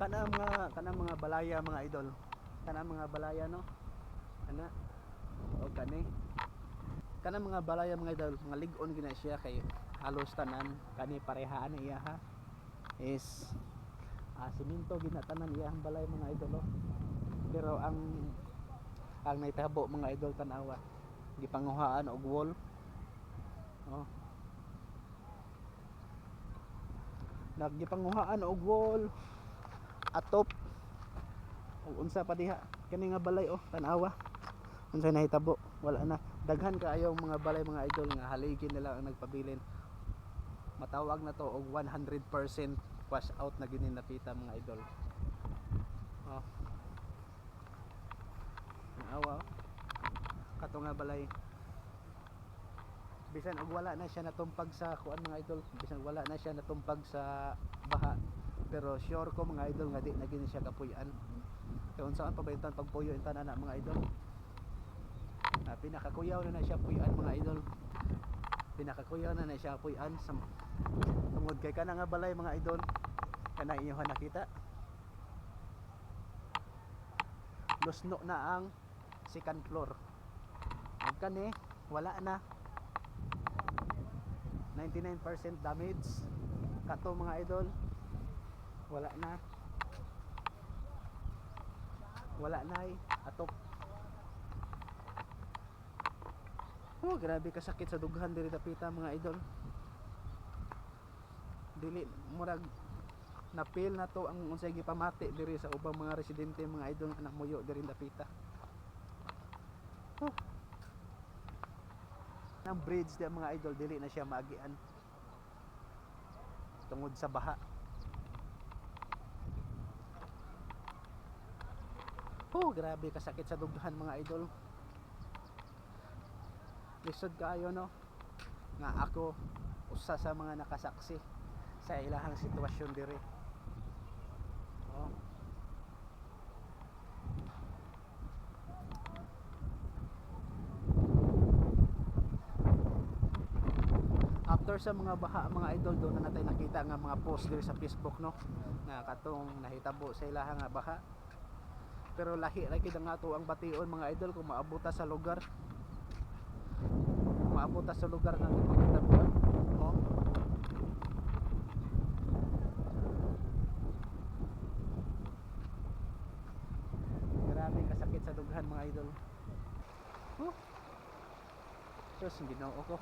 Kana mga kana mga balaya mga idol. Kana mga balaya no. Kana o kani. Kana mga balaya mga idol, mga ligon gina siya kay halos tanan kani parehaan iya ha. Is ah, siminto ginatanan iya ang balay mga idol oh. Pero ang ang naitabo mga idol tanawa gipanguhaan og wall. Oh. Naggipanguhaan og wall atop. Ug unsa pa diha? Kani nga balay oh tanawa. Unsa nahitabo? Wala na. Daghan kaayo mga balay mga idol nga haligin nila ang nagpabilin. Matawag na to og 100% wash out na gini napita mga idol. Oh. Tanawa oh. kato nga balay. Bisan og wala na siya natumpag sa kuan mga idol. Bisan wala na siya natumpag sa baha pero sure ko mga idol nga di na gini siya kapuyan. Kaya unsaan pa ba yung pagpuyo yung tanan na mga idol? Ah, pinakakuyaw na na siya puyan mga idol. Pinakakuyaw na na siya puyan. Sa tungod kay kana nga balay mga idol. Kana inyohan nakita? Lusno na ang second floor. Ug kani wala na. 99% damage. Kato mga idol wala na. Wala na ay atop. Oh grabe kasakit sa dughan diri dapita mga idol. Dili murag napil na to ang unsay gipamati diri sa ubang mga residente mga idol anak muyo diri dapita oh. ang bridge di mga idol dili na siya maagian. Tungod sa baha Oh, grabe kasakit sa dughan mga idol. Lisod kaayo no. Nga ako usa sa mga nakasaksi sa ilahang sitwasyon dire. Oh. After sa mga baha mga idol doon na natin nakita nga mga post dire sa Facebook no nga katong nahitabo sa ilahang baha pero lahi ra kid nga to ang bation mga idol kung maabot ta sa lugar. Kung maabot ta sa lugar nga ipakitabuan oh grabe kasakit sa dughan mga idol. Oh Diyos, ginoo ko